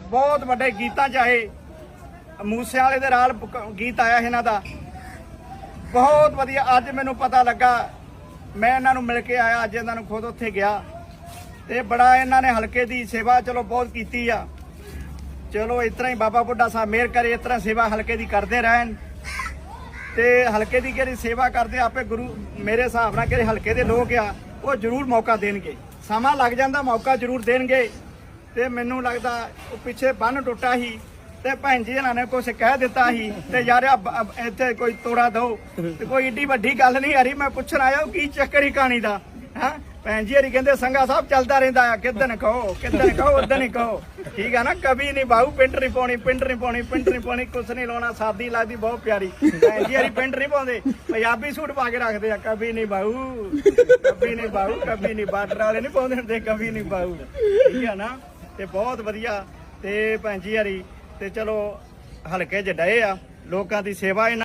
ਬਹੁਤ ਵੱਡੇ ਗੀਤਾਂ ਚ ਆਏ। ਮੂਸੇ ਵਾਲੇ ਦੇ ਨਾਲ ਗੀਤ ਆਇਆ ਇਹਨਾਂ ਦਾ। ਬਹੁਤ ਵਧੀਆ। ਅੱਜ ਮੈਨੂੰ ਪਤਾ ਲੱਗਾ, ਮੈਂ ਇਹਨਾਂ ਨੂੰ ਮਿਲ ਕੇ ਆਇਆ, ਅੱਜ ਇਹਨਾਂ ਨੂੰ ਖੁਦ ਉੱਥੇ ਗਿਆ। ਤੇ ਬੜਾ ਇਹਨਾਂ ਨੇ ਹਲਕੇ ਦੀ ਸੇਵਾ ਚਲੋ ਬਹੁਤ ਕੀਤੀ ਆ। ਚਲੋ ਇਸ ਤਰ੍ਹਾਂ ਹੀ ਬਾਬਾ ਬੁੱਢਾ ਸਾਹਿਬ ਮਿਹਰ ਕਰੇ, ਇਸ ਤਰ੍ਹਾਂ ਸੇਵਾ ਹਲਕੇ ਦੀ ਕਰਦੇ ਰਹਿਣ। ਤੇ ਹਲਕੇ ਦੀ ਕਿਹੜੀ ਸੇਵਾ ਕਰਦੇ ਆਪੇ ਗੁਰੂ, ਮੇਰੇ ਹਿਸਾਬ ਨਾਲ ਕਿਹੜੇ ਹਲਕੇ ਦੇ ਲੋਕ ਆ, ਉਹ ਜ਼ਰੂਰ ਮੌਕਾ ਦੇਣਗੇ। ਸਮਾਂ ਲੱਗ ਜਾਂਦਾ, ਮੌਕਾ ਜ਼ਰੂਰ ਦੇਣਗੇ। ਤੇ ਮੈਨੂੰ ਲੱਗਦਾ ਉਹ ਪਿੱਛੇ ਬੰਨ ਟੁੱਟਾ ਸੀ ਤੇ ਭੈਣ ਜੀ ਇਹਨਾਂ ਨੇ ਕੁਝ ਕਹਿ ਦਿੱਤਾ ਸੀ ਤੇ ਯਾਰ ਆ ਬ- ਅ- ਇੱਥੇ ਕੋਈ ਤੋੜਾ ਦੋ ਤੇ ਕੋਈ ਏਡੀ ਵੱਡੀ ਗੱਲ ਨਹੀਂ ਹਰੀ ਮੈਂ ਪੁੱਛਣ ਆਇਆ ਉਹ ਕੀ ਚੱਕਰ ਹੀ ਕਹਾਣੀ ਦਾ, ਹੈਂ? ਭੈਣ ਜੀ ਹਰੀ ਕਹਿੰਦੇ ਸੰਗਾ ਸਾਹਿਬ ਚੱਲਦਾ ਰਹਿੰਦਾ ਆ ਕਿਦਨ ਕਹੋ ਕਿਦਨ ਕਹੋ ਉਦਨ ਹੀ ਕਹੋ। ਠੀਕ ਆ ਨਾ, ਕਵੀ ਨਹੀਂ ਬਾਹੂ ਪਿੰਡ ਨਹੀਂ ਪਾਉਣੀ, ਪਿੰਡ ਨਹੀਂ ਪਾਉਣੀ, ਪਿੰਡ ਨਹੀਂ ਪਾਉਣੀ, ਕੁਛ ਨਹੀਂ ਲਾਉਣਾ, ਸਾਦੀ ਲੱਗਦੀ ਬਹੁਤ ਪਿਆਰੀ। ਭੈਣ ਜੀ ਹਰੀ ਪਿੰਡ ਨਹੀਂ ਪਾਉਂਦੇ, ਪੰਜਾਬੀ ਸੂਟ ਪਾ ਕੇ ਰੱਖਦੇ ਆ, ਕਵੀ ਨਹੀਂ ਬਾਹੂ ਕਵੀ ਨਹੀਂ ਬਾਹੂ ਕਵੀ ਨਹੀਂ ਬਾਰਡਰ ਵਾਲੇ ਨਹੀਂ ਪਾਉਂਦੇ ਹੁੰਦੇ, ਕਵੀ ਨਹੀਂ ਬਾਹੂ ਠੀਕ ਆ ਨਾ, ਤੇ ਬਹੁਤ ਵਧੀਆ, ਤੇ ਭੈਣ ਜੀ ਹਰੀ, ਤੇ ਚਲੋ ਹਲਕੇ ਚ ਡਏ ਆ, ਲੋਕਾਂ ਦੀ ਸੇਵਾ ਇਹਨਾਂ